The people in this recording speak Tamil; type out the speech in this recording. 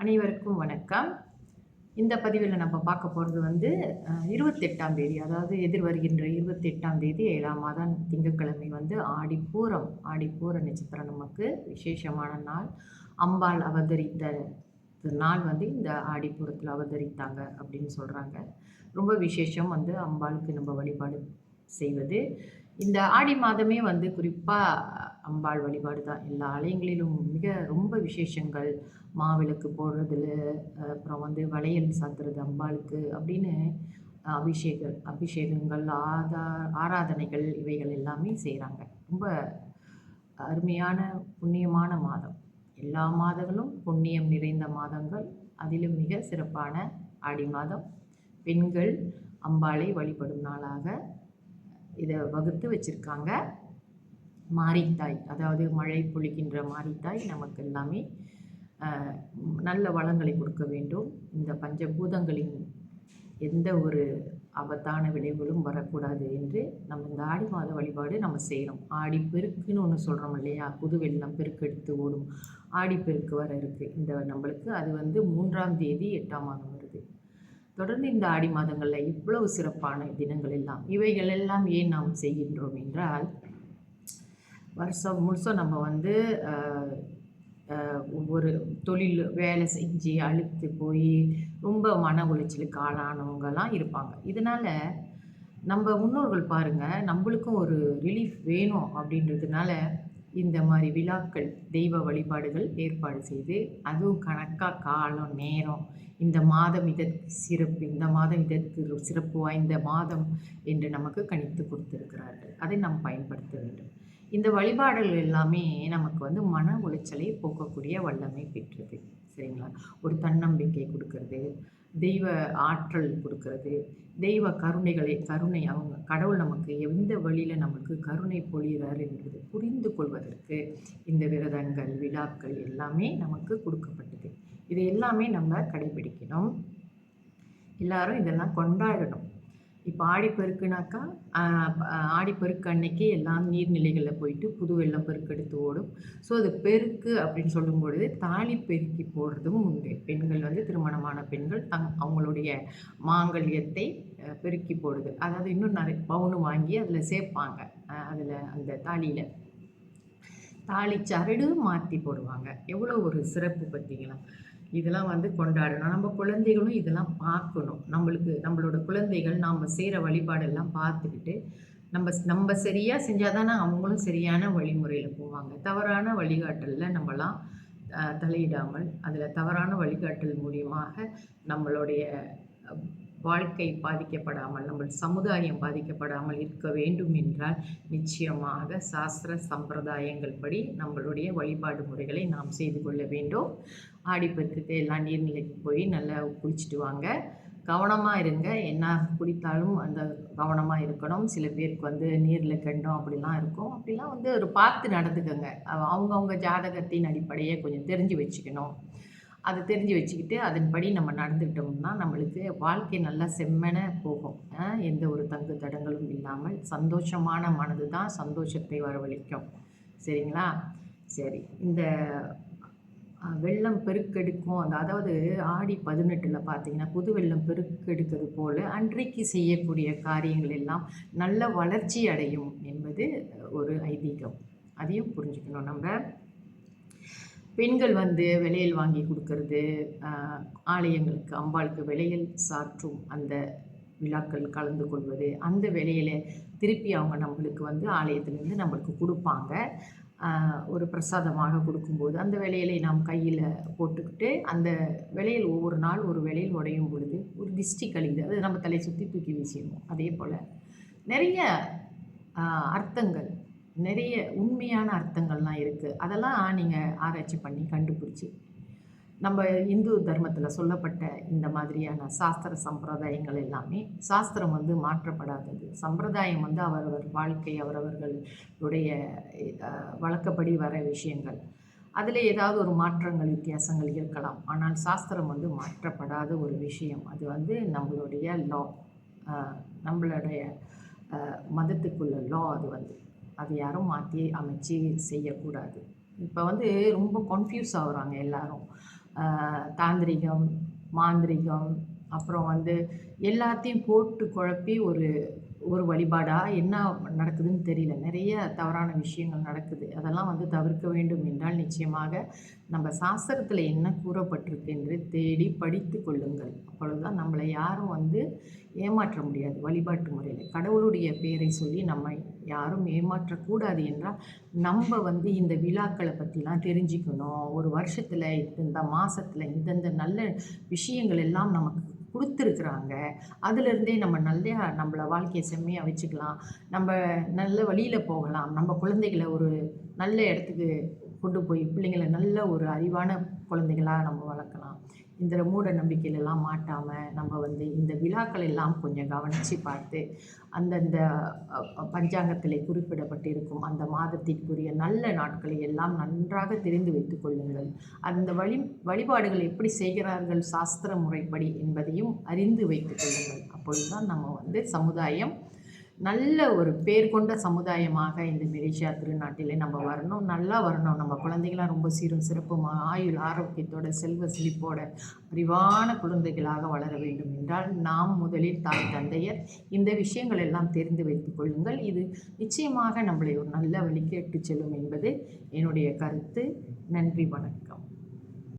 அனைவருக்கும் வணக்கம். இந்த பதிவில் நம்ம பார்க்க போகிறது வந்து இருபத்தெட்டாம் தேதி அதாவது எதிர் வருகின்ற இருபத்தெட்டாம் தேதி ஏழாம் மாதம் திங்கட்கிழமை வந்து ஆடிப்பூரம் ஆடிப்பூர நட்சத்திரம் நமக்கு விசேஷமான நாள். அம்பாள் அவதரித்த நாள் வந்து இந்த ஆடிப்பூரத்தில் அவதரித்தாங்க அப்படின்னு சொல்கிறாங்க ரொம்ப விசேஷம் வந்து அம்பாளுக்கு நம்ம வழிபாடு செய்வது. இந்த ஆடி மாதமே வந்து குறிப்பாக அம்பாள் வழிபாடு தான். எல்லா ஆலயங்களிலும் மிக ரொம்ப விசேஷங்கள். மாவிளக்கு போடுறதுல அப்புறம் வந்து வளையல் சாத்துறது அம்பாளுக்கு அப்படின்னு அபிஷேக அபிஷேகங்கள் ஆதா ஆராதனைகள் இவைகள் எல்லாமே செய்கிறாங்க ரொம்ப அருமையான புண்ணியமான மாதம். எல்லா மாதங்களும் புண்ணியம் நிறைந்த மாதங்கள். அதிலும் மிக சிறப்பான ஆடி மாதம். பெண்கள் அம்பாளை வழிபடும் நாளாக இதை வகுத்து வச்சுருக்காங்க. மாரித்தாய் அதாவது மழை பொழிகின்ற மாரித்தாய் நமக்கு எல்லாமே நல்ல வளங்களை கொடுக்க வேண்டும். இந்த பஞ்சபூதங்களின் எந்த ஒரு ஆபத்தான விளைவுகளும் வரக்கூடாது என்று நம்ம இந்த ஆடி மாத வழிபாடு நம்ம செய்கிறோம் ஆடி பெருக்குன்னு ஒன்று சொல்கிறோம் இல்லையா? புது வெள்ளம் பெருக்கெடுத்து ஓடும். ஆடி பெருக்கு வர இருக்குது இந்த நம்மளுக்கு அது வந்து மூன்றாம் தேதி எட்டாம் மாதம் வருது. தொடர்ந்து இந்த ஆடி மாதங்களில் இவ்வளவு சிறப்பான தினங்கள் எல்லாம் இவைகள் எல்லாம் ஏன் நாம் செய்கின்றோம் என்றால் வருஷம் முழுசும் நம்ம வந்து ஒவ்வொரு தொழில் வேலை செஞ்சு அழுத்து போய் ரொம்ப மன உளைச்சலுக்கு ஆளானவங்கலாம் இருப்பாங்க. இதனால் நம்ம முன்னோர்கள் பாருங்கள் நம்மளுக்கும் ஒரு ரிலீஃப் வேணும் அப்படின்றதுனால இந்த மாதிரி விழாக்கள் தெய்வ வழிபாடுகள் ஏற்பாடு செய்து அதுவும் கணக்காக காலம் நேரம் இந்த மாதம் இதற்கு சிறப்பு இந்த மாதம் இதற்கு சிறப்பு வாய்ந்த மாதம் என்று நமக்கு கணித்து கொடுத்திருக்கிறார்கள். அதை நாம் பயன்படுத்த வேண்டும். இந்த வழிபாடுகள் எல்லாமே நமக்கு வந்து மன உளைச்சலை போக்கக்கூடிய வல்லமை பெற்றது. சரிங்களா? ஒரு தன்னம்பிக்கை கொடுக்கறது தெய்வ ஆற்றல் கொடுக்கறது தெய்வ கருணைகளை கருணை அவங்க கடவுள் நமக்கு எந்த வழியில் நமக்கு கருணை பொழிகிறார் என்பது புரிந்து கொள்வதற்கு இந்த விரதங்கள் விழாக்கள் எல்லாமே நமக்கு கொடுக்கப்பட்டது. இது எல்லாமே நம்ம கடைபிடிக்கணும். எல்லாரும் இதெல்லாம் கொண்டாடணும். இப்போ ஆடிப்பெருக்குனாக்கா ஆடிப்பெருக்கு அன்னைக்கு எல்லாம் நீர்நிலைகளில் போயிட்டு புது வெள்ளம் பெருக்கெடுத்து ஓடும். ஸோ அது பெருக்கு அப்படின்னு சொல்லும் பொழுது தாலி பெருக்கி போடுறதும் உண்டு. பெண்கள் வந்து திருமணமான பெண்கள் தங் அவங்களுடைய மாங்கல்யத்தை பெருக்கி போடுது. அதாவது இன்னும் நிறைய பவுனு வாங்கி அதில் சேர்ப்பாங்க அதில் அந்த தாலியில். தாலி சரடு மாற்றி போடுவாங்க. எவ்வளோ ஒரு சிறப்பு பார்த்தீங்களா? இதெல்லாம் வந்து கொண்டாடணும். நம்ம குழந்தைகளும் இதெல்லாம் பார்க்கணும். நம்மளுக்கு நம்மளோட குழந்தைகள் நாம் செய்கிற வழிபாடெல்லாம் பார்த்துக்கிட்டு நம்ம நம்ம சரியாக செஞ்சால் தானே அவங்களும் சரியான வழிமுறையில் போவாங்க. தவறான வழிகாட்டலில் நம்மலாம் தலையிடாமல் அதில் தவறான வழிகாட்டல் மூலியமாக நம்மளுடைய வாழ்க்கை பாதிக்கப்படாமல் நம்ம சமுதாயம் பாதிக்கப்படாமல் இருக்க வேண்டும் என்றால் நிச்சயமாக சாஸ்திர சம்பிரதாயங்கள் படி நம்மளுடைய வழிபாடு முறைகளை நாம் செய்து கொள்ள வேண்டும். ஆடிப்பெருக்குக்கு எல்லாம் நீர்நிலைக்கு போய் நல்லா குளிச்சுட்டு வாங்க. கவனமாக இருங்க. என்ன குடித்தாலும் அந்த கவனமாக இருக்கணும். சில பேருக்கு வந்து நீரில் கண்டம் அப்படிலாம் இருக்கும். அப்படிலாம் வந்து ஒரு பார்த்து நடந்துக்கோங்க. அவங்கவுங்க ஜாதகத்தின் அடிப்படையை கொஞ்சம் தெரிஞ்சு வச்சுக்கணும். அதை தெரிஞ்சு வச்சுக்கிட்டு அதன்படி நம்ம நடந்துக்கிட்டோம்னா நம்மளுக்கு வாழ்க்கை நல்லா செம்மன போகும். எந்த ஒரு தங்கு தடங்களும் இல்லாமல் சந்தோஷமான மனது தான் சந்தோஷத்தை வரவழைக்கும். சரிங்களா? சரி இந்த வெள்ளம் பெருக்கெடுக்கும் அந்த அதாவது ஆடி பதினெட்டில் பார்த்தீங்கன்னா புது வெள்ளம் பெருக்கெடுக்கிறது போல் அன்றைக்கு செய்யக்கூடிய காரியங்கள் எல்லாம் நல்ல வளர்ச்சி அடையும் என்பது ஒரு ஐதீகம். அதையும் புரிஞ்சுக்கணும் நம்ம. பெண்கள் வந்து விளையல் வாங்கி கொடுக்கறது ஆலயங்களுக்கு அம்பாளுக்கு விளையல் சாற்றும் அந்த விழாக்கள் கலந்து கொள்வது அந்த விலையில திருப்பி அவங்க நம்மளுக்கு வந்து ஆலயத்திலேருந்து நம்மளுக்கு கொடுப்பாங்க. ஒரு பிரசாதமாக கொடுக்கும்போது அந்த விலையிலை நாம் கையில் போட்டுக்கிட்டு அந்த விலையில் ஒவ்வொரு நாள் ஒரு விலையில் உடையும் பொழுது ஒரு திஷ்டி கழிந்து அது நம்ம தலையை சுற்றி தூக்கி வீசிடுவோம். அதே போல் நிறைய அர்த்தங்கள் நிறைய உண்மையான அர்த்தங்கள்லாம் இருக்குது அதெல்லாம் நீங்கள் ஆராய்ச்சி பண்ணி கண்டுபிடிச்சி நம்ம இந்து தர்மத்தில் சொல்லப்பட்ட இந்த மாதிரியான சாஸ்திர சம்பிரதாயங்கள் எல்லாமே சாஸ்திரம் வந்து மாற்றப்படாதது. சம்பிரதாயம் வந்து அவரவர் வாழ்க்கை அவரவர்களுடைய வழக்கப்படி வர விஷயங்கள். அதில் ஏதாவது ஒரு மாற்றங்கள் வித்தியாசங்கள் இருக்கலாம். ஆனால் சாஸ்திரம் வந்து மாற்றப்படாத ஒரு விஷயம். அது வந்து நம்மளுடைய லா நம்மளுடைய மதத்துக்குள்ள லா அது வந்து. அது யாரும் மாற்றி அமைச்சு செய்யக்கூடாது. இப்போ வந்து ரொம்ப கன்ஃபியூஸ் ஆகுறாங்க எல்லாரும். தாந்திரிகம் மாந்திரிகம் அப்புறம் வந்து எல்லாத்தையும் போட்டு குழப்பி ஒரு ஒரு வழிபாடாக என்ன நடக்குதுன்னு தெரியல. நிறைய தவறான விஷயங்கள் நடக்குது. அதெல்லாம் வந்து தவிர்க்க வேண்டும் என்றால் நிச்சயமாக நம்ம சாஸ்திரத்தில் என்ன கூறப்பட்டிருக்கு என்று தேடி படித்து கொள்ளுங்கள். அப்பொழுதுதான் நம்மளை யாரும் வந்து ஏமாற்ற முடியாது வழிபாட்டு முறையில். கடவுளுடைய பெயரை சொல்லி நம்ம யாரும் ஏமாற்றக்கூடாது என்றால் நம்ம வந்து இந்த விழாக்களை பற்றிலாம் தெரிஞ்சுக்கணும். ஒரு வருஷத்தில் இந்த மாதத்தில் இந்தந்த நல்ல விஷயங்கள் எல்லாம் நமக்கு கொடுத்துருக்குறாங்க. அதுலேருந்தே நம்ம நல்ல நம்மள வாழ்க்கையை செம்மையாக வச்சுக்கலாம். நம்ம நல்ல வழியில் போகலாம். நம்ம குழந்தைகளை ஒரு நல்ல இடத்துக்கு கொண்டு போய் பிள்ளைங்களை நல்ல ஒரு அறிவான குழந்தைகளாக நம்ம வளர்க்கலாம். இந்த மூட நம்பிக்கையிலலாம் மாட்டாமல் நம்ம வந்து இந்த விழாக்கள் எல்லாம் கொஞ்சம் கவனித்து பார்த்து அந்தந்த பஞ்சாங்கத்தில் குறிப்பிடப்பட்டிருக்கும் அந்த மாதத்திற்குரிய நல்ல நாட்களை எல்லாம் நன்றாக தெரிந்து வைத்துக் கொள்ளுங்கள். அந்த வழி வழிபாடுகள் எப்படி செய்கிறார்கள் சாஸ்திர முறைப்படி என்பதையும் அறிந்து வைத்துக் கொள்ளுங்கள். அப்பொழுதுதான் நம்ம வந்து சமுதாயம் நல்ல ஒரு பேர் கொண்ட சமுதாயமாக இந்த மலேசியா திருநாட்டிலே நம்ம வரணும். நல்லா வரணும். நம்ம குழந்தைகளாம் ரொம்ப சீரும் சிறப்புமாக ஆயுள் ஆரோக்கியத்தோட செல்வ செழிப்போட அறிவான குழந்தைகளாக வளர வேண்டும் என்றால் நாம் முதலில் தாய் தந்தையர் இந்த விஷயங்கள் எல்லாம் தெரிந்து வைத்துக் கொள்ளுங்கள். இது நிச்சயமாக நம்மளை ஒரு நல்ல வழிக்கு இட்டுச் செல்லும் என்பது என்னுடைய கருத்து. நன்றி வணக்கம்.